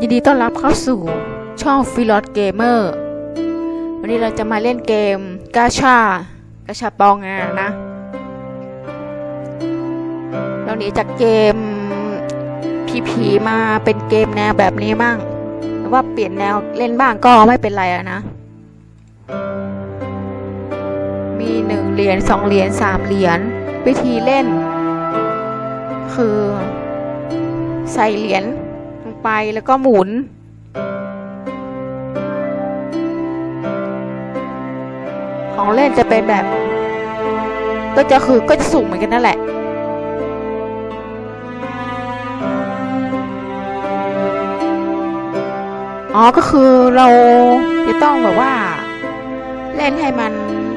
ยินดีต้อนรับเข้าสู่ช่องฟิลอตเกมเมอร์วันนี้เราจะมาเล่นเกมกาชากาชาปองนะนะ เราหนีจากเกมผีผีมาเป็นเกมแนวแบบนี้บ้างหรือว่าเปลี่ยนแนวเล่นบ้างก็ไม่เป็นไรอะนะ มีหนึ่งเหรียญสองเหรียญสามเหรียญวิธีเล่น คือ ใส่เหรียญลงไปแล้วก็หมุน ของเล่นจะเป็นแบบ ก็จะคือก็จะสูงเหมือนกันนั่นแหละอ๋อ ก็คือเราจะต้องแบบว่า เล่นให้มัน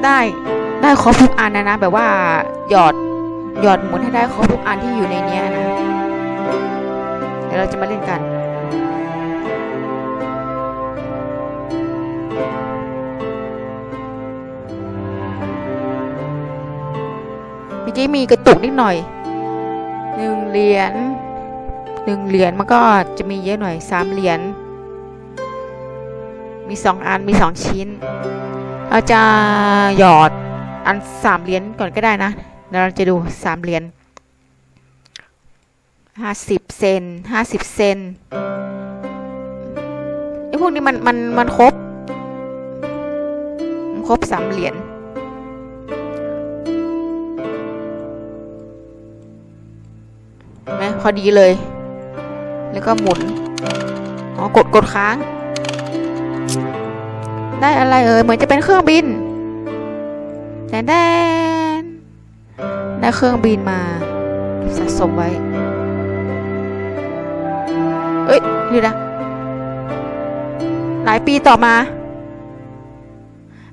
ได้ ได้ครบทุกอันนะนะ แบบว่าหยอดหยอดหมุนให้ได้ครบทุกอันที่อยู่ในเนี้ยนะ เดี๋ยวเราจะมาเล่นกัน เมื่อกี้มีกระตุกนิดหน่อยหนึ่งเหรียญหนึ่งเหรียญมันก็จะมีเยอะหน่อยสามเหรียญมีสองอันมีสองชิ้น เราจะหยอด อันสามเหรียญก่อนก็ได้นะเดี๋ยวเราจะดูสามเหรียญห้าสิบเซนห้าสิบเซนไอ้พวกนี้มันมันมันครบมันครบสามเหรียญไหมพอดีเลย แล้วก็หมุนอ๋อกดกดค้าง ได้อะไรเอ่ยเหมือนจะเป็นเครื่องบิน แดนแดนได้เครื่องบินมาสะสมไว้ เอ้ยดี๋ยวนะ หลายปีต่อมา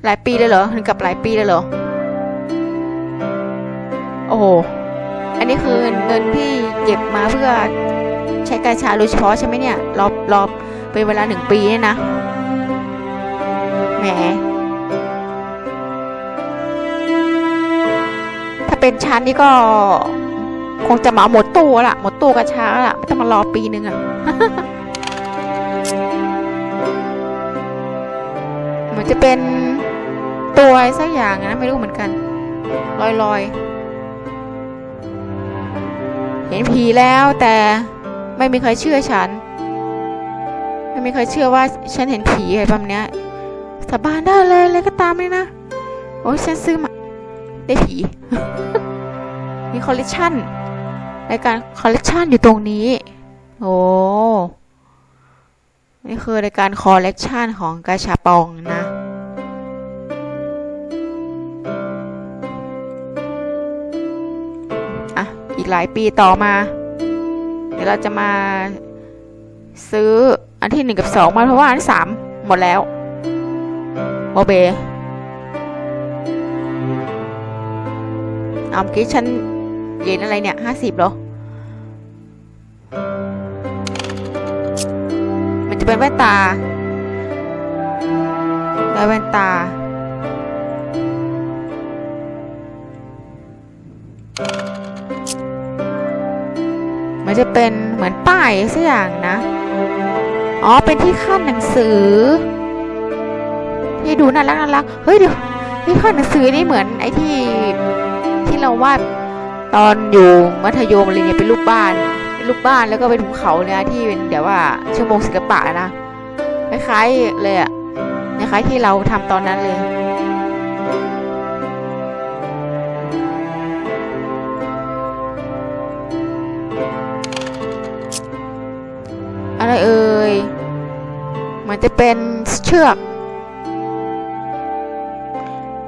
หลายปีเลยเหรอถึงกับหลายปีเลยเหรอ โอ้โห อันนี้คือเงินที่เก็บมาเพื่อใช้การชาโดยเฉพาะใช่ไหมเนี่ย รอบรอบเป็นเวลาหนึ่งปีเนี่ยนะ แหม เป็นชั้นนี่ก็ คงจะมาหมดตู้ละหมดตู้กระชาละไม่ต้องมารอปีนึงอะเหมือนจะเป็นตัวอะไรสักอย่างนะไม่รู้เหมือนกันลอยลอยเห็นผีแล้วแต่ไม่มีใครเชื่อฉัน ไม่มีใครเชื่อว่าฉันเห็นผีอะไรแบบเนี้ยสาบานได้เลยเลยก็ตามเลยนะ โอ้ยฉันซื้อมา ได้ผี มีคอลเลกชันรายการคอลเลกชันอยู่ตรงนี้ โอ้ นี่คือรายการคอลเลกชันของกาชาปองนะอะอีกหลายปีต่อมา เดี๋ยวเราจะมาซื้ออันที่หนึ่งกับสองมาเพราะว่าอันที่สามหมดแล้วโมเบ เอาเมื่อกี้ฉันเหรียญอะไรเนี่ยห้าสิบเหรอ มันจะเป็นแว่นตาได้แว่นตา มันจะเป็นเหมือนป้ายสักอย่างนะ อ๋อ เป็นที่ขั้นหนังสือ ที่ดูน่ารักน่ารัก เฮ้ยเดี๋ยวที่ขั้นหนังสือนี่เหมือนไอ้ที่ ที่เราวาดตอนอยู่มัธยมอะไรเนี่ยเป็นรูปบ้านเป็นรูปบ้านแล้วก็เป็นภูเขาเนี่ยที่เป็นเดี๋ยวว่าชั่วโมงศิลปะนะคล้ายๆเลยอะคล้ายๆที่เราทำตอนนั้นเลยอะไรเอ่ย มันจะเป็นเชือก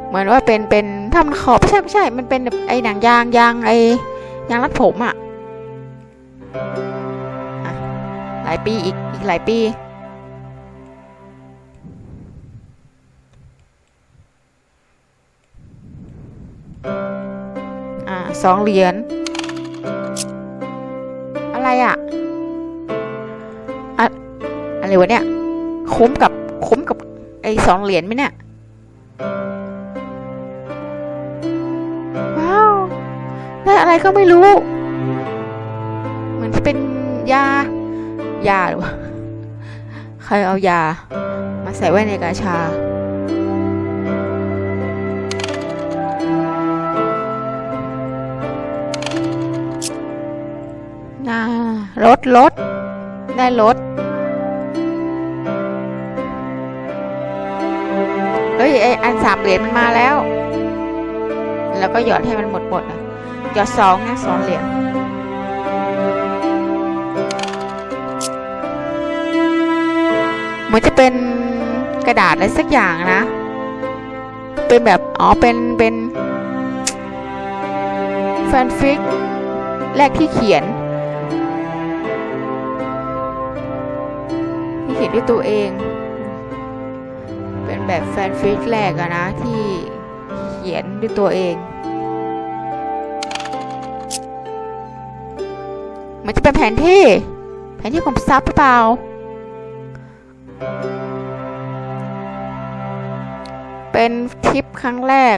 เหมือนว่าเป็นเป็น ทำขอบไม่ใช่ไม่ใช่ มันเป็นแบบไอ้หนังยางยางไอ้ยางรัดผมอะอะ หลายปีอีกอีกหลายปีอ่าสองเหรียญอะไรอะอะไรวะเนี่ย คุ้มกับคุ้มกับไอ้สองเหรียญไหมเนี่ย ไรก็ไม่รู้ เหมือนจะเป็นยา ยาหรือวะใครเอายา มาใส่ไว้ในกาชาน่ารถรถ ได้รถ เฮ้ย ไออันสามเหรียญมันมาแล้ว แล้วก็หยอดให้มันหมดหมดนะ หยอดสองนะสองเหรียญเหมันจะเป็นกระดาษอะไรสักอย่างนะ เป็นแบบ อ๋อ เป็น เป็นแฟนฟิกแรกที่เขียน ที่เขียนด้วยตัวเอง เป็นแบบแฟนฟิกแรกอะนะ ที่เขียนด้วยตัวเอง มันจะเป็นแผนที่ แผนที่ของซับหรือเปล่า เป็นทริปครั้งแรก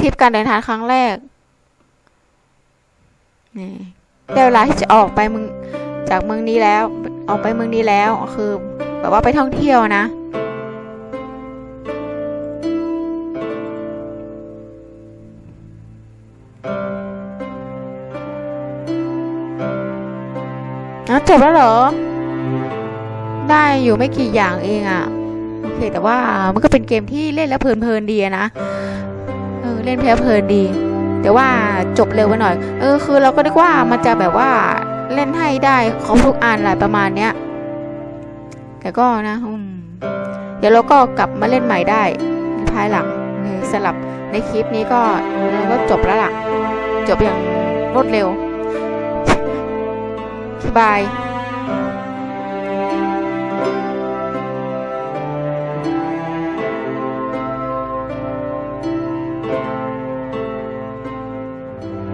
ทริปการเดินทางครั้งแรกนี่ได้เวลาที่จะออกไปเมืองจากเมืองนี้แล้ว ออกไปเมืองนี้แล้ว คือ แบบว่าไปท่องเที่ยวนะ บแล้วเหรอ ได้อยู่ไม่กี่อย่างเองอะ่ะโอเคแต่ว่ามันก็เป็นเกมที่เล่นแล้วเพลินๆดีนะเออเล่นเพลินเพลินดี แต่ว่าจบเร็วไปหน่อย เออคือเราก็นึกว่ามันจะแบบว่าเล่นให้ได้ครบทุกอันอะไรประมาณเนี้ยแต่ก็นะอืมเดี๋ยวเราก็กลับมาเล่นใหม่ได้ในภายหลังเออสลับในคลิปนี้ก็เราก็จบแล้วล่ะ จบอย่างรวดเร็วบาย